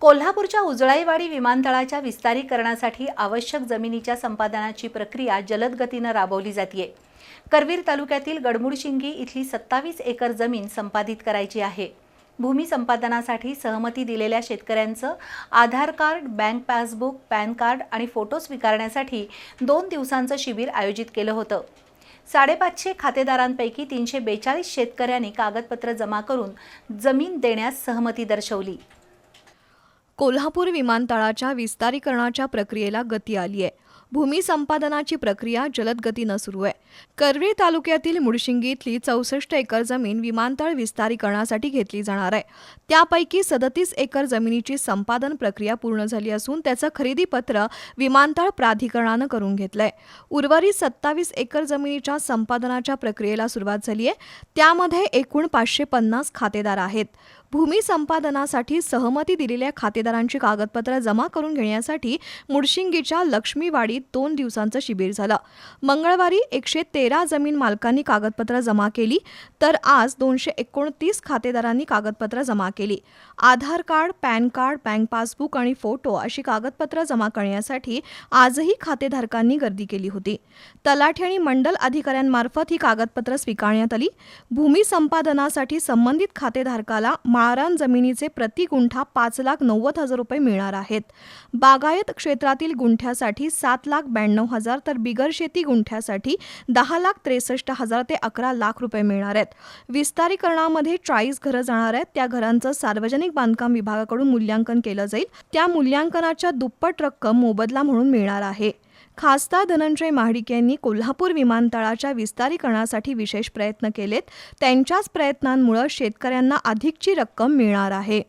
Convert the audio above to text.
कोल्हापूरच्या उजळाईवाडी विमानतळाच्या विस्तारीकरणासाठी आवश्यक जमिनीच्या संपादनाची प्रक्रिया जलद गतीनं राबवली जाते करवीर तालुक्यातील गडमुडशिंगी इथली सत्तावीस एकर जमीन संपादित करायची आहे. भूमी संपादनासाठी सहमती दिलेल्या शेतकऱ्यांचं Aadhaar card bank passbook PAN card आणि फोटो स्वीकारण्यासाठी दोन दिवसांचं शिबिर आयोजित केलं होतं. साडेपाचशे खातेदारांपैकी तीनशे बेचाळीस शेतकऱ्यांनी कागदपत्र जमा करून जमीन देण्यास सहमती दर्शवली. कोल्हापूर विमानतळाच्या विस्तारीकरणाच्या प्रक्रियेला गती आली आहे. भूमी संपादनाची प्रक्रिया जलद गतीनं सुरू आहे. करवीर तालुक्यातील मुडशिंगी इथली चौसष्ट एकर जमीन विमानतळ विस्तारीकरणासाठी घेतली जाणार आहे. त्यापैकी सदतीस एकर जमिनीची संपादन प्रक्रिया पूर्ण झाली असून त्याचं खरेदीपत्र विमानतळ प्राधिकरणानं करून घेतलंय. उर्वरित सत्तावीस एकर जमिनीच्या संपादनाच्या प्रक्रियेला सुरुवात झाली आहे. त्यामध्ये एकूण पाचशे पन्नास खातेदार आहेत. भूमी संपादनासाठी सहमती दिलेल्या खातेदारांची कागदपत्र जमा करून घेण्यासाठी मुडशिंगीच्या लक्ष्मी वाडीत दोन दिवसांचं शिबिर झालं. मंगळवारी एकशे तेरा जमीन मालकांनी कागदपत्र जमा केली तर आज दोनशे एकोणतीस खातेदारांनी कागदपत्र जमा केली. Aadhaar card PAN card bank passbook आणि फोटो अशी कागदपत्र जमा करण्यासाठी आजही खातेधारकांनी गर्दी केली होती. तलाठी आणि मंडल अधिकाऱ्यांमार्फत ही कागदपत्र स्वीकारण्यात आली. भूमी संपादनासाठी संबंधित खातेधारकाला माळरान जमिनीचे प्रति गुंठा पाच लाख नव्वद हजार रुपये मिळणार आहेत. बागायत क्षेत्रातील गुंठ्यासाठी सात लाख ब्याण्णव हजार तर बिगर शेती गुंठ्यासाठी दहा लाख त्रेसष्ट हजार ते अकरा लाख रुपये मिळणार आहेत. विस्तारीकरणामध्ये चाळीस घरं जाणार आहेत. त्या घरांचं सार्वजनिक बांधकाम विभागाकडून मूल्यांकन केलं जाईल. त्या मूल्यांकनाच्या दुप्पट रक्कम मोबदला म्हणून मिळणार आहे. खासदार धनंजय महाडिक यांनी कोल्हापूर विमानतळाच्या विस्तारीकरणासाठी विशेष प्रयत्न केलेत. त्यांच्याच प्रयत्नांमुळे शेतकऱ्यांना अधिकची रक्कम मिळणार आहे.